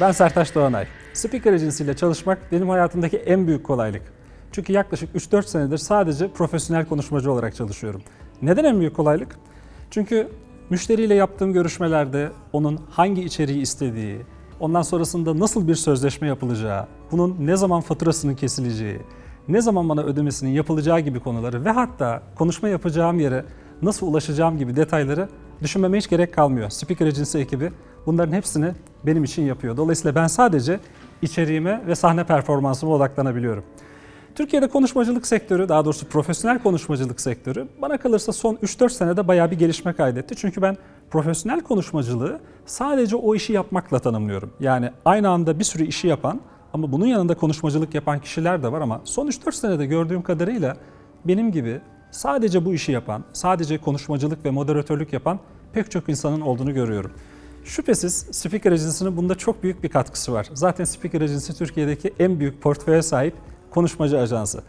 ben Sertaç Doğanay. Speaker Agency çalışmak benim hayatımdaki en büyük kolaylık. Çünkü yaklaşık 3-4 senedir sadece profesyonel konuşmacı olarak çalışıyorum. Neden en büyük kolaylık? Çünkü müşteriyle yaptığım görüşmelerde onun hangi içeriği istediği, ondan sonrasında nasıl bir sözleşme yapılacağı, bunun ne zaman faturasının kesileceği, ne zaman bana ödemesinin yapılacağı gibi konuları ve hatta konuşma yapacağım yere nasıl ulaşacağım gibi detayları düşünmeme hiç gerek kalmıyor. Speaker Agency ekibi bunların hepsini benim için yapıyor. Dolayısıyla ben sadece içeriğime ve sahne performansıma odaklanabiliyorum. Türkiye'de konuşmacılık sektörü, daha doğrusu profesyonel konuşmacılık sektörü bana kalırsa son 3-4 senede bayağı bir gelişme kaydetti. Çünkü ben profesyonel konuşmacılığı sadece o işi yapmakla tanımlıyorum. Yani aynı anda bir sürü işi yapan ama bunun yanında konuşmacılık yapan kişiler de var ama son 3-4 senede gördüğüm kadarıyla benim gibi sadece bu işi yapan, sadece konuşmacılık ve moderatörlük yapan pek çok insanın olduğunu görüyorum. Şüphesiz Speaker Agency'nin bunda çok büyük bir katkısı var. Zaten Speaker Agency Türkiye'deki en büyük portföye sahip konuşmacı ajansı.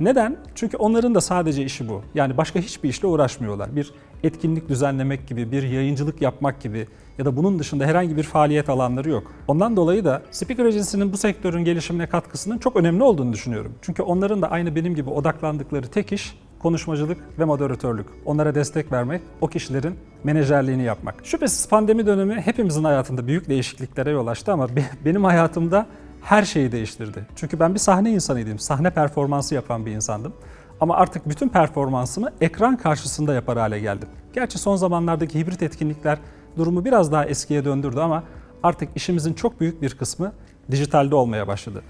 Neden? Çünkü onların da sadece işi bu. Yani başka hiçbir işle uğraşmıyorlar. Bir etkinlik düzenlemek gibi, bir yayıncılık yapmak gibi ya da bunun dışında herhangi bir faaliyet alanları yok. Ondan dolayı da Speaker Agency'nin bu sektörün gelişimine katkısının çok önemli olduğunu düşünüyorum. Çünkü onların da aynı benim gibi odaklandıkları tek iş konuşmacılık ve moderatörlük. Onlara destek vermek, o kişilerin menajerliğini yapmak. Şüphesiz pandemi dönemi hepimizin hayatında büyük değişikliklere yol açtı ama be- benim hayatımda her şeyi değiştirdi. Çünkü ben bir sahne insanıydım. Sahne performansı yapan bir insandım. Ama artık bütün performansımı ekran karşısında yapar hale geldim. Gerçi son zamanlardaki hibrit etkinlikler durumu biraz daha eskiye döndürdü ama artık işimizin çok büyük bir kısmı dijitalde olmaya başladı.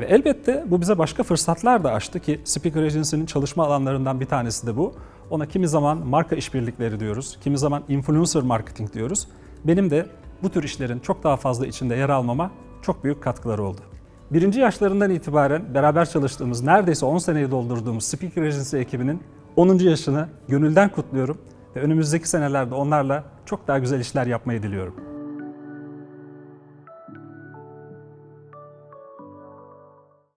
Ve elbette bu bize başka fırsatlar da açtı ki Speaker Agency'nin çalışma alanlarından bir tanesi de bu. Ona kimi zaman marka işbirlikleri diyoruz, kimi zaman influencer marketing diyoruz. Benim de bu tür işlerin çok daha fazla içinde yer almama çok büyük katkıları oldu. Birinci yaşlarından itibaren beraber çalıştığımız, neredeyse 10 seneyi doldurduğumuz Speaker Agency ekibinin 10. yaşını gönülden kutluyorum ve önümüzdeki senelerde onlarla çok daha güzel işler yapmayı diliyorum.